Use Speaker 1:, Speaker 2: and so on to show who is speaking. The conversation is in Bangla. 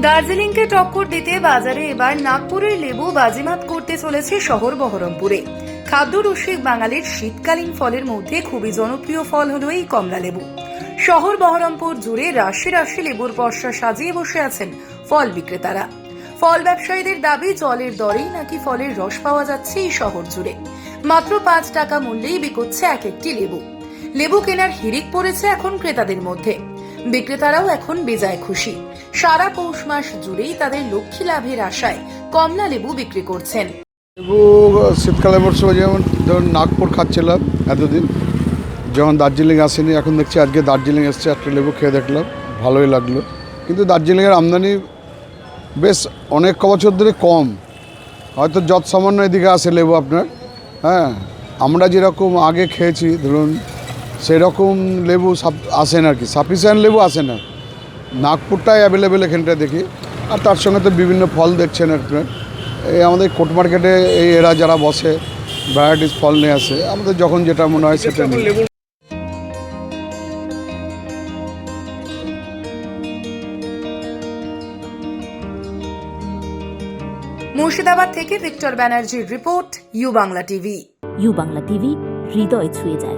Speaker 1: দার্জিলিংকে টক্কর দিতে বাজারে এবার নাগপুরের লেবু বাজিমাত করতে চলেছে শহর বহরমপুরে। খাদ্য রসিক বাঙালির শীতকালীন ফলের মধ্যে খুবই জনপ্রিয় ফল হলো এই কমলা লেবু। শহর বহরমপুর জুড়ে রাশি রাশি লেবুর পর্ষা সাজিয়ে বসে আছেন ফল বিক্রেতারা। ফল ব্যবসায়ীদের দাবি, জলের দরেই নাকি ফলের রস পাওয়া যাচ্ছে এই শহর জুড়ে। মাত্র পাঁচ টাকা মূল্যেই বিকোচ্ছে এক একটি লেবু। লেবু কেনার হিড়িক পড়েছে এখন ক্রেতাদের মধ্যে। বিক্রেতারাও এখন বেজায় খুশি। সারা পৌষ মাস জুড়েই তাদের লক্ষ্মী লাভের আশায় কমলা লেবু বিক্রি করছেন।
Speaker 2: লেবু শীতকালে সময় যেমন ধরুন নাগপুর খাচ্ছিলাম এতদিন। যখন দার্জিলিং আসেনি, এখন দেখছি আজকে দার্জিলিং এসছে, একটা লেবু খেয়ে দেখলাম, ভালোই লাগল। কিন্তু দার্জিলিংয়ের আমদানি বেশ অনেক ক বছর ধরে কম। হয়তো যত সামান্য এদিকে আসে লেবু আপনার হ্যাঁ আমরা যেরকম আগে খেয়েছি, ধরুন সেরকম লেবু আসে না আর কি। সাফিসিয়েন্ট লেবু আসে না। নাগপুরটাই অ্যাভেলেবেল এখানটা দেখি। আর তার সঙ্গে তো বিভিন্ন ফল দেখছেন আপনার এই আমাদের কোর্ট মার্কেটে এই এরা যারা বসে ভ্যারাইটিস ফল নিয়ে আসে আমাদের যখন যেটা মনে হয় সেটা নিই
Speaker 1: মুর্শিদাবাদ থেকে ভিক্টর ব্যানার্জির report U Bangla TV.
Speaker 3: U Bangla TV হৃদয় ছুঁয়ে যায়।